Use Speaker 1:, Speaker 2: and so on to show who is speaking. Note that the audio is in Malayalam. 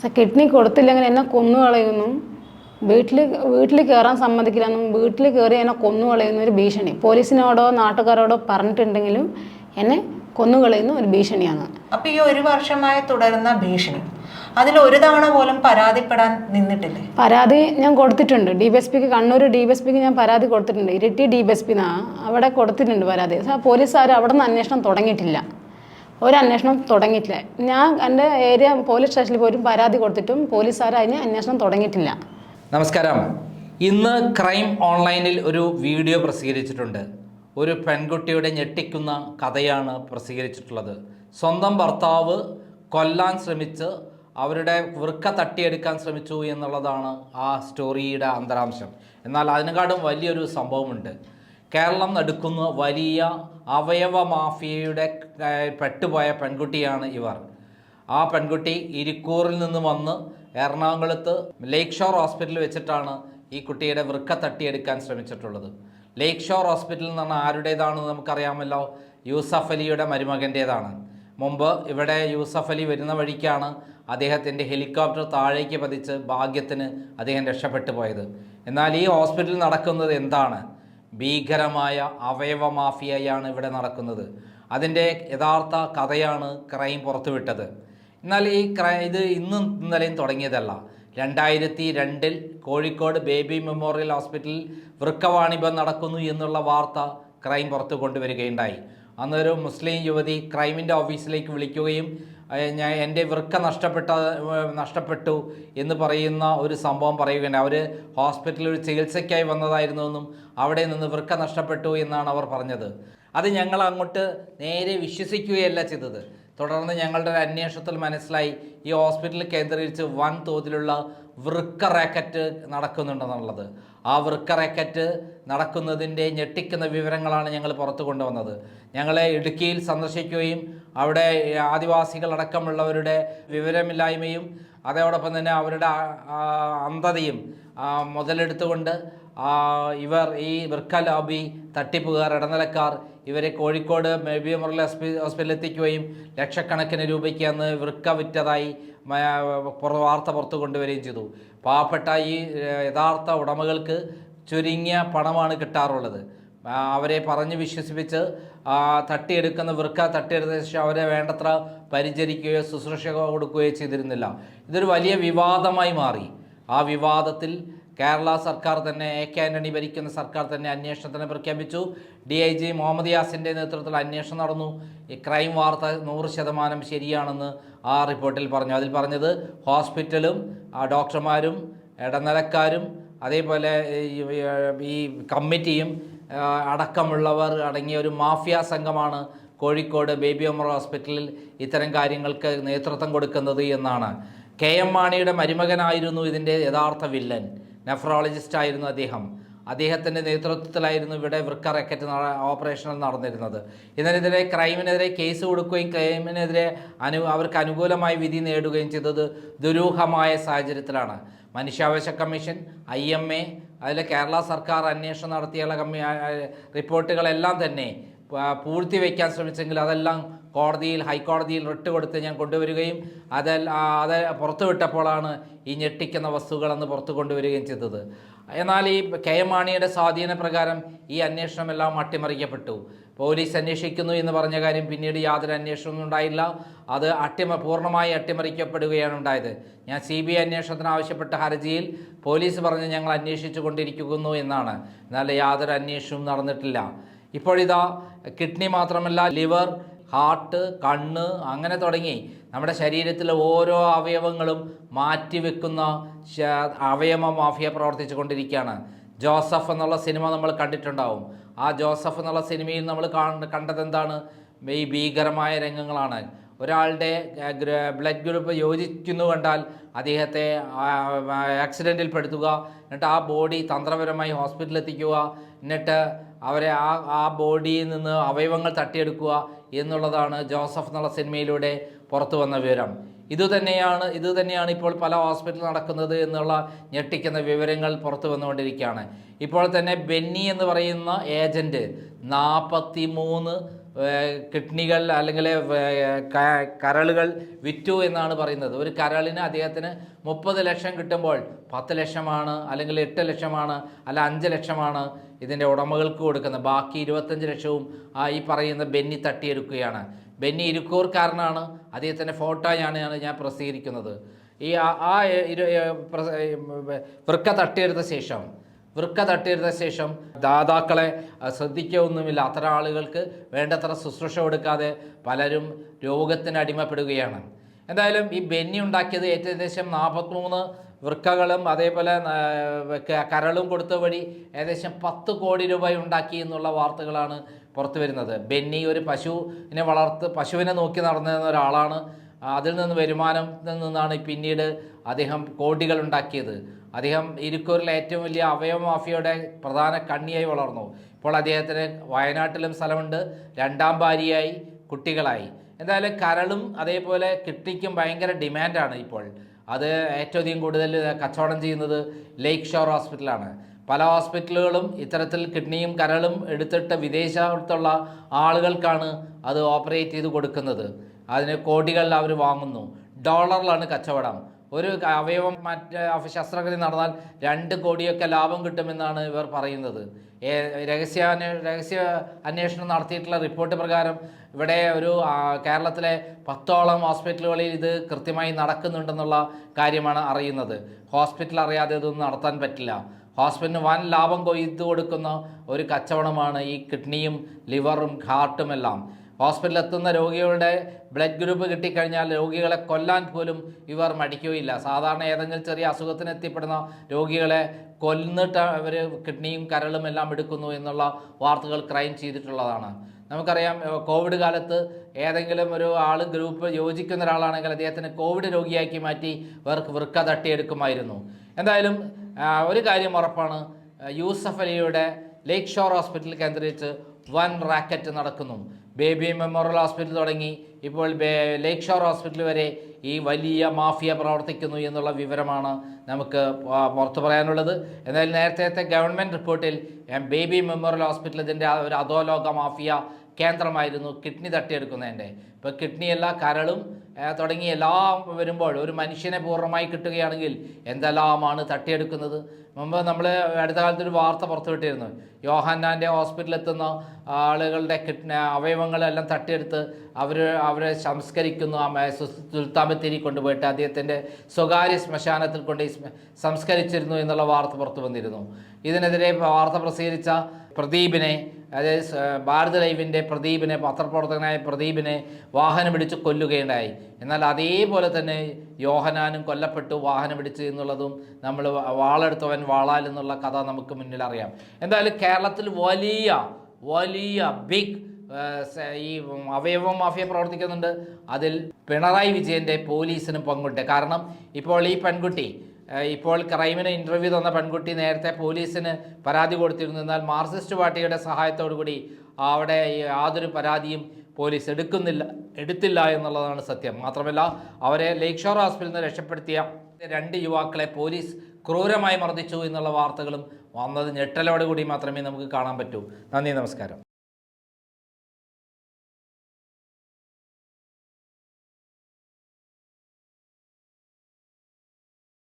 Speaker 1: പക്ഷെ കിഡ്നി കൊടുത്തില്ലെങ്കിൽ എന്നെ കൊന്നു കളയുന്നു. വീട്ടിൽ വീട്ടിൽ കയറാൻ സമ്മതിക്കില്ലെന്നും വീട്ടിൽ കയറി എന്നെ കൊന്നു കളയുന്ന ഒരു ഭീഷണി. പോലീസിനോടോ നാട്ടുകാരോടോ പറഞ്ഞിട്ടുണ്ടെങ്കിലും എന്നെ കൊന്നു കളയുന്ന ഒരു ഭീഷണിയാണ്.
Speaker 2: അപ്പൊ ഈ ഒരു വർഷമായി തുടരുന്ന ഭീഷണി അതിൽ ഒരു തവണ പോലും പരാതിപ്പെടാൻ നിന്നിട്ടില്ലേ?
Speaker 1: പരാതി ഞാൻ കൊടുത്തിട്ടുണ്ട്. ഡി ബി എസ് പിക്ക് കണ്ണൂർ ഡി ബി എസ് പിക്ക് ഞാൻ പരാതി കൊടുത്തിട്ടുണ്ട്. ഇരട്ടി ഡി ബി എസ് പി അവിടെ കൊടുത്തിട്ടുണ്ട് പരാതി. പോലീസുകാർ അവിടെ നിന്ന് അന്വേഷണം തുടങ്ങിയിട്ടില്ല. ഒരു അന്വേഷണം തുടങ്ങിയിട്ടില്ല. ഞാൻ എന്റെ ഏരിയ പോലീസ് സ്റ്റേഷനിൽ പോലും പരാതി കൊടുത്തിട്ടും പോലീസുകാർ അതിന് അന്വേഷണം തുടങ്ങിയിട്ടില്ല.
Speaker 3: നമസ്കാരം. ഇന്ന് ക്രൈം ഓൺലൈനിൽ ഒരു വീഡിയോ പ്രസിദ്ധീകരിച്ചിട്ടുണ്ട്. ഒരു പെൺകുട്ടിയുടെ ഞെട്ടിക്കുന്ന കഥയാണ് പ്രസിദ്ധീകരിച്ചിട്ടുള്ളത്. സ്വന്തം ഭർത്താവ് കൊല്ലാൻ ശ്രമിച്ച് അവരുടെ വൃക്ക തട്ടിയെടുക്കാൻ ശ്രമിച്ചു എന്നുള്ളതാണ് ആ സ്റ്റോറിയുടെ അന്തരാംശം. എന്നാൽ അതിനെക്കാട്ടും വലിയൊരു സംഭവമുണ്ട്. കേരളം നടുക്കുന്ന വലിയ അവയവ മാഫിയയുടെ പെട്ടുപോയ പെൺകുട്ടിയാണ് ഇവർ. ആ പെൺകുട്ടി ഇരിക്കൂറിൽ നിന്ന് വന്ന് എറണാകുളത്ത് ലേക്ക് ഷോർ ഹോസ്പിറ്റലിൽ വെച്ചിട്ടാണ് ഈ കുട്ടിയുടെ വൃക്ക തട്ടിയെടുക്കാൻ ശ്രമിച്ചിട്ടുള്ളത്. ലേക്ക് ഷോർ ഹോസ്പിറ്റലിൽ നിന്നാണ് ആരുടേതാണെന്ന് നമുക്കറിയാമല്ലോ? യൂസഫ് അലിയുടെ മരുമകന്റേതാണ്. മുമ്പ് ഇവിടെ യൂസഫ് അലി വരുന്ന വഴിക്കാണ് അദ്ദേഹത്തിന്റെ ഹെലികോപ്റ്റർ താഴേക്ക് പതിച്ച് ഭാഗ്യത്തിന് അദ്ദേഹം രക്ഷപ്പെട്ടു പോയത് എന്നാൽ ഈ ഹോസ്പിറ്റലിൽ നടക്കുന്നത് എന്താണ്? ഭീകരമായ അവയവ മാഫിയയാണ് ഇവിടെ നടക്കുന്നത്. അതിന്റെ യഥാർത്ഥ കഥയാണ് ക്രൈം പുറത്തുവിട്ടത്. എന്നാൽ ഈ ക്രൈ ഇത് ഇന്നും ഇന്നലെയും തുടങ്ങിയതല്ല. രണ്ടായിരത്തി രണ്ടിൽ കോഴിക്കോട് ബേബി മെമ്മോറിയൽ ഹോസ്പിറ്റലിൽ വൃക്കവാണിഭം നടക്കുന്നു എന്നുള്ള വാർത്ത ക്രൈം പുറത്തു കൊണ്ടുവരികയുണ്ടായി. അന്നൊരു മുസ്ലിം യുവതി ക്രൈമിന്റെ ഓഫീസിലേക്ക് വിളിക്കുകയും ഞാൻ എന്റെ വൃക്ക നഷ്ടപ്പെട്ട നഷ്ടപ്പെട്ടു എന്ന് പറയുന്ന ഒരു സംഭവം പറയുകയുണ്ട് അവർ ഹോസ്പിറ്റലിൽ ഒരു ചികിത്സയ്ക്കായി വന്നതായിരുന്നു എന്നും അവിടെ നിന്ന് വൃക്ക നഷ്ടപ്പെട്ടു എന്നാണ് അവർ പറഞ്ഞത്. അത് ഞങ്ങൾ അങ്ങോട്ട് നേരെ വിശ്വസിക്കുകയല്ല ചെയ്തത്. തുടർന്ന് ഞങ്ങളുടെ ഒരു അന്വേഷണത്തിൽ മനസ്സിലായി ഈ ഹോസ്പിറ്റൽ കേന്ദ്രീകരിച്ച് വൻ തോതിലുള്ള വൃക്ക റാക്കറ്റ് നടക്കുന്നുണ്ടെന്നുള്ളത്. ആ വൃക്ക റാക്കറ്റ് നടക്കുന്നതിന്റെ ഞെട്ടിക്കുന്ന വിവരങ്ങളാണ് ഞങ്ങൾ പുറത്തു കൊണ്ടുവന്നത്. ഞങ്ങളെ ഇടുക്കിയിൽ സന്ദർശിക്കുകയും അവിടെ ആദിവാസികളടക്കമുള്ളവരുടെ വിവരമില്ലായ്മയും അതോടൊപ്പം തന്നെ അവരുടെ അന്ധതയും മുതലെടുത്തുകൊണ്ട് ഇവർ ഈ വൃക്ക ലോബി തട്ടിപ്പുകാർ ഇടനിലക്കാർ ഇവരെ കോഴിക്കോട് ബേബി മെമ്മോറിയൽ ഹോസ്പിറ്റലിൽ എത്തിക്കുകയും ലക്ഷക്കണക്കിന് രൂപയ്ക്ക് അന്ന് വൃക്ക വിറ്റതായി വാർത്ത പുറത്തു കൊണ്ടുവരികയും ചെയ്തു. പാവപ്പെട്ട ഈ യഥാർത്ഥ ഉടമകൾക്ക് ചുരുങ്ങിയ പണമാണ് കിട്ടാറുള്ളത്. അവരെ പറഞ്ഞ് വിശ്വസിപ്പിച്ച് തട്ടിയെടുക്കുന്ന വൃക്ക തട്ടിയെടുത്ത ശേഷം അവരെ വേണ്ടത്ര പരിചരിക്കുകയോ ശുശ്രൂഷ കൊടുക്കുകയോ ചെയ്തിരുന്നില്ല. ഇതൊരു വലിയ വിവാദമായി മാറി. ആ വിവാദത്തിൽ കേരള സർക്കാർ തന്നെ എ കെ ആന്റണി ഭരിക്കുന്ന സർക്കാർ തന്നെ അന്വേഷണത്തിന് പ്രഖ്യാപിച്ചു. ഡി ഐ ജി മുഹമ്മദ് യാസിന്റെ നേതൃത്വത്തിൽ അന്വേഷണം നടന്നു. ഈ ക്രൈം വാർത്ത നൂറ് ശതമാനം ശരിയാണെന്ന് ആ റിപ്പോർട്ടിൽ പറഞ്ഞു. അതിൽ പറഞ്ഞത് ഹോസ്പിറ്റലും ഡോക്ടർമാരും ഇടനിലക്കാരും അതേപോലെ ഈ- കമ്മിറ്റിയും അടക്കമുള്ളവർ അടങ്ങിയ ഒരു മാഫിയ സംഘമാണ് കോഴിക്കോട് ബേബി ഒമർ ഹോസ്പിറ്റലിൽ ഇത്തരം കാര്യങ്ങൾക്ക് നേതൃത്വം കൊടുക്കുന്നത് എന്നാണ്. കെ എം മാണിയുടെ മരുമകനായിരുന്നു ഇതിന്റെ യഥാർത്ഥ വില്ലൻ. നെഫ്രോളജിസ്റ്റ് ആയിരുന്നു അദ്ദേഹം. അദ്ദേഹത്തിന്റെ നേതൃത്വത്തിലായിരുന്നു ഇവിടെ വൃക്ക റക്കറ്റ് ഓപ്പറേഷൻ നടന്നിരുന്നത്. ഇതിനെതിരെ ക്രൈമിനെതിരെ കേസ് കൊടുക്കുകയും ക്രൈമിനെതിരെ അനു അവർക്ക് അനുകൂലമായ വിധി നേടുകയും ചെയ്തത് ദുരൂഹമായ സാഹചര്യത്തിലാണ്. മനുഷ്യാവകാശ കമ്മീഷൻ ഐ എം എ അതിൽ കേരള സർക്കാർ അന്വേഷണം നടത്തിയുള്ള കമ്മി റിപ്പോർട്ടുകളെല്ലാം തന്നെ പൂഴ്ത്തിവെക്കാൻ ശ്രമിച്ചെങ്കിൽ അതെല്ലാം കോടതിയിൽ ഹൈക്കോടതിയിൽ റിട്ട് കൊടുത്ത് ഞാൻ കൊണ്ടുവരികയും അതിൽ ആ, അത് പുറത്തുവിട്ടപ്പോഴാണ് ഈ ഞെട്ടിക്കുന്ന വസ്തുക്കളെന്ന് പുറത്തു കൊണ്ടുവരികയും ചെയ്തത്. എന്നാൽ ഈ കെ എം മാണിയുടെ സ്വാധീന പ്രകാരം ഈ അന്വേഷണമെല്ലാം അട്ടിമറിക്കപ്പെട്ടു. പോലീസ് അന്വേഷിക്കുന്നു എന്ന് പറഞ്ഞ കാര്യം പിന്നീട് യാതൊരു അന്വേഷണവും ഉണ്ടായില്ല. അത് അട്ടിമ പൂർണമായി അട്ടിമറിക്കപ്പെടുകയാണ് ഉണ്ടായത്. ഞാൻ സി ബി ഐ അന്വേഷണത്തിന് ആവശ്യപ്പെട്ട ഹർജിയിൽ പോലീസ് പറഞ്ഞ് ഞങ്ങൾ അന്വേഷിച്ചു കൊണ്ടിരിക്കുന്നു എന്നാണ്. എന്നാൽ യാതൊരു അന്വേഷണവും നടന്നിട്ടില്ല. ഇപ്പോഴിതാ കിഡ്നി മാത്രമല്ല ലിവർ ഹാർട്ട് കണ്ണ് അങ്ങനെ തുടങ്ങി നമ്മുടെ ശരീരത്തിലെ ഓരോ അവയവങ്ങളും മാറ്റിവെക്കുന്ന അവയവ മാഫിയ പ്രവർത്തിച്ചു കൊണ്ടിരിക്കുകയാണ് ജോസഫ് എന്നുള്ള സിനിമ നമ്മൾ കണ്ടിട്ടുണ്ടാവും. ആ ജോസഫ് എന്നുള്ള സിനിമയിൽ നമ്മൾ കണ്ടത് എന്താണ് ഈ ഭീകരമായ രംഗങ്ങളാണ്. ഒരാളുടെ ബ്ലഡ് ഗ്രൂപ്പ് യോജിക്കുന്നു കണ്ടാൽ അദ്ദേഹത്തെ ആക്സിഡന്റിൽ പെടുത്തുക എന്നിട്ട് ആ ബോഡി തന്ത്രപരമായി ഹോസ്പിറ്റലിൽ എത്തിക്കുക എന്നിട്ട് അവരെ ആ ആ ബോഡിയിൽ നിന്ന് അവയവങ്ങൾ തട്ടിയെടുക്കുക എന്നുള്ളതാണ് ജോസഫ് എന്നുള്ള സിനിമയിലൂടെ പുറത്തു വന്ന വിവരം. ഇതുതന്നെയാണ് ഇതുതന്നെയാണ് ഇപ്പോൾ പല ഹോസ്പിറ്റലിൽ നടക്കുന്നത് എന്നുള്ള ഞെട്ടിക്കുന്ന വിവരങ്ങൾ പുറത്തു വന്നുകൊണ്ടിരിക്കുകയാണ്. ഇപ്പോൾ തന്നെ ബെന്നി എന്ന് പറയുന്ന ഏജന്റ് നാൽപ്പത്തി മൂന്ന് കിഡ്നികൾ അല്ലെങ്കിൽ കരളുകൾ വിറ്റു എന്നാണ് പറയുന്നത്. ഒരു കരളിന് അദ്ദേഹത്തിന് മുപ്പത് ലക്ഷം കിട്ടുമ്പോൾ പത്ത് ലക്ഷമാണ് അല്ലെങ്കിൽ എട്ട് ലക്ഷമാണ് അല്ല അഞ്ച് ലക്ഷമാണ് ഇതിന്റെ ഉടമകൾക്ക് കൊടുക്കുന്നത്. ബാക്കി ഇരുപത്തഞ്ച് ലക്ഷവും ആ ഈ പറയുന്ന ബെന്നി തട്ടിയെടുക്കുകയാണ്. ബെന്നി ഇരുക്കൂർക്കാരനാണ്. അദ്ദേഹത്തിന്റെ ഫോട്ടോയാണ് ഞാൻ പ്രസിദ്ധീകരിക്കുന്നത്. ഈ ആ- വൃക്ക തട്ടിയെടുത്ത ശേഷം വൃക്ക തട്ടിയെടുത്ത ശേഷം ദാതാക്കളെ ശ്രദ്ധിക്കൊന്നുമില്ല അത്ര ആളുകൾക്ക് വേണ്ടത്ര ശുശ്രൂഷ കൊടുക്കാതെ പലരും രോഗത്തിന് അടിമപ്പെടുകയാണ്. എന്തായാലും ഈ ബെന്നി ഉണ്ടാക്കിയത് ഏകദേശം നാൽപ്പത്തിമൂന്ന് വൃക്കകളും അതേപോലെ കരളും കൊടുത്ത വഴി ഏകദേശം പത്ത് കോടി രൂപ ഉണ്ടാക്കി എന്നുള്ള വാർത്തകളാണ് പുറത്തു വരുന്നത് ബെന്നി ഒരു പശുവിനെ വളർത്ത് പശുവിനെ നോക്കി നടന്നിരുന്ന ഒരാളാണ് അതിൽ നിന്ന് വരുമാനത്തിൽ നിന്നാണ് പിന്നീട് അദ്ദേഹം കോടികൾ ഉണ്ടാക്കിയത്. അദ്ദേഹം ഇരിക്കൂരിലെ ഏറ്റവും വലിയ അവയവ മാഫിയയുടെ പ്രധാന കണ്ണിയായി വളർന്നു. ഇപ്പോൾ അദ്ദേഹത്തിന് വയനാട്ടിലും സ്ഥലമുണ്ട്. രണ്ടാം ഭാര്യയായി കുട്ടികളായി. എന്തായാലും കരളും അതേപോലെ കിട്ടിക്കും ഭയങ്കര ഡിമാൻഡാണ് ഇപ്പോൾ. അത് ഏറ്റവും അധികം കൂടുതൽ കച്ചവടം ചെയ്യുന്നത് ലേക്ക് ഷോർ ഹോസ്പിറ്റലാണ്. പല ഹോസ്പിറ്റലുകളും ഇത്തരത്തിൽ കിഡ്നിയും കരളും എടുത്തിട്ട് വിദേശത്തുള്ള ആളുകൾക്കാണ് അത് ഓപ്പറേറ്റ് ചെയ്ത് കൊടുക്കുന്നത്. അതിന് കോടികളിൽ അവർ വാങ്ങുന്നു. ഡോളറിലാണ് കച്ചവടം. ഒരു അവയവം മറ്റ് ശസ്ത്രക്രിയ നടന്നാൽ രണ്ട് കോടിയൊക്കെ ലാഭം കിട്ടുമെന്നാണ് ഇവർ പറയുന്നത്. രഹസ്യ രഹസ്യ അന്വേഷണം നടത്തിയിട്ടുള്ള റിപ്പോർട്ട് പ്രകാരം ഇവിടെ ഒരു കേരളത്തിലെ പത്തോളം ഹോസ്പിറ്റലുകളിൽ ഇത് കൃത്യമായി നടക്കുന്നുണ്ടെന്നുള്ള കാര്യമാണ് അറിയുന്നത്. ഹോസ്പിറ്റൽ അറിയാതെ ഇതൊന്നും നടത്താൻ പറ്റില്ല. ഹോസ്പിറ്റലിന് വൻ ലാഭം കൊയ്തു കൊടുക്കുന്ന ഒരു കച്ചവടമാണ് ഈ കിഡ്നിയും ലിവറും ഹാർട്ടും എല്ലാം ഹോസ്പിറ്റലിൽ എത്തുന്ന രോഗികളുടെ ബ്ലഡ് ഗ്രൂപ്പ് കിട്ടിക്കഴിഞ്ഞാൽ രോഗികളെ കൊല്ലാൻ പോലും ഇവർ മടിക്കുകയില്ല. സാധാരണ ഏതെങ്കിലും ചെറിയ അസുഖത്തിന് എത്തിപ്പെടുന്ന രോഗികളെ കൊന്നിട്ട് അവർ കിഡ്നിയും കരളും എല്ലാം എടുക്കുന്നു എന്നുള്ള വാർത്തകൾ ക്രൈം ചെയ്തിട്ടുള്ളതാണ്. നമുക്കറിയാം കോവിഡ് കാലത്ത് ഏതെങ്കിലും ഒരു ആൾ ഗ്രൂപ്പ് യോജിക്കുന്ന ഒരാളാണെങ്കിൽ അദ്ദേഹത്തിന് കോവിഡ് രോഗിയാക്കി മാറ്റി ഇവർക്ക് വൃക്ക തട്ടിയെടുക്കുമായിരുന്നു. എന്തായാലും ഒരു കാര്യം ഉറപ്പാണ്. യൂസഫ് അലിയുടെ ലേക്ക് ഷോർ ഹോസ്പിറ്റൽ കേന്ദ്രീകരിച്ച് വൻ റാക്കറ്റ് നടക്കുന്നു. ബേബി മെമ്മോറിയൽ ഹോസ്പിറ്റൽ തുടങ്ങി. ഇപ്പോൾ ലേക്ക് ഷോർ ഹോസ്പിറ്റൽ വരെ ഈ വലിയ മാഫിയ പ്രവർത്തിക്കുന്നു എന്നുള്ള വിവരമാണ് നമുക്ക് പുറത്തു പറയാനുള്ളത്. എന്നാൽ നേരത്തെ ഗവൺമെന്റ് റിപ്പോർട്ടിൽ ബേബി മെമ്മോറിയൽ ഹോസ്പിറ്റൽ ഇതിന്റെ ഒരു അധോലോക മാഫിയ കേന്ദ്രമായിരുന്നു കിഡ്നി തട്ടിയെടുക്കുന്നതിന്റെ. ഇപ്പോൾ കിഡ്നിയല്ല കരളും തുടങ്ങി എല്ലാം വരുമ്പോൾ ഒരു മനുഷ്യനെ പൂർണമായി കിട്ടുകയാണെങ്കിൽ എന്തെല്ലാമാണ് തട്ടിയെടുക്കുന്നത്? മുമ്പ് നമ്മൾ അടുത്ത കാലത്ത് ഒരു വാർത്ത പുറത്തുവിട്ടിരുന്നു. യോഹന്നാന്റെ ഹോസ്പിറ്റലിൽ എത്തുന്ന ആളുകളുടെ കിഡ്നി അവയവങ്ങളെല്ലാം തട്ടിയെടുത്ത് അവർ അവരെ സംസ്കരിക്കുന്നു. ആ മേ- സു- കൊണ്ടുപോയിട്ട് അദ്ദേഹത്തിന്റെ സ്വകാര്യ ശ്മശാനത്തിൽ കൊണ്ട് സംസ്കരിച്ചിരുന്നു എന്നുള്ള വാർത്ത പുറത്തു വന്നിരുന്നു ഇതിനെതിരെ വാർത്ത പ്രസിദ്ധീകരിച്ച പ്രദീപിനെ അതായത് ഭാരത് ലൈവിന്റെ പ്രദീപിനെ പത്രപ്രവർത്തകനായ പ്രദീപിനെ വാഹനം പിടിച്ച് കൊല്ലുകയുണ്ടായി. എന്നാൽ അതേപോലെ തന്നെ യോഹനാനും കൊല്ലപ്പെട്ടു വാഹനം പിടിച്ച് എന്നുള്ളതും നമ്മൾ വാളെടുത്തവൻ വാളാൽ എന്നുള്ള കഥ നമുക്ക് മുന്നിൽ അറിയാം. എന്തായാലും കേരളത്തിൽ വലിയ വലിയ ബിഗ് ഈ അവയവ മാഫിയ പ്രവർത്തിക്കുന്നുണ്ട്. അതിൽ പിണറായി വിജയന്റെ പോലീസിനും പങ്കുണ്ട്. കാരണം ഇപ്പോൾ ഈ പെൺകുട്ടി ഇപ്പോൾ ക്രൈമിന് ഇന്റർവ്യൂ തന്ന പെൺകുട്ടി നേരത്തെ പോലീസിന് പരാതി കൊടുത്തിരുന്നു. എന്നാൽ മാർക്സിസ്റ്റ് പാർട്ടിയുടെ കൂടി അവിടെ യാതൊരു പരാതിയും പോലീസ് എടുക്കുന്നില്ല എടുത്തില്ല എന്നുള്ളതാണ് സത്യം. മാത്രമല്ല അവരെ ലേക്ക് ഷോർ ഹോസ്പിറ്റലിൽ നിന്ന് രക്ഷപ്പെടുത്തിയ രണ്ട് യുവാക്കളെ പോലീസ് ക്രൂരമായി മർദ്ദിച്ചു എന്നുള്ള വാർത്തകളും വന്നത് ഞെട്ടലോടുകൂടി മാത്രമേ നമുക്ക് കാണാൻ പറ്റൂ. നന്ദി നമസ്കാരം.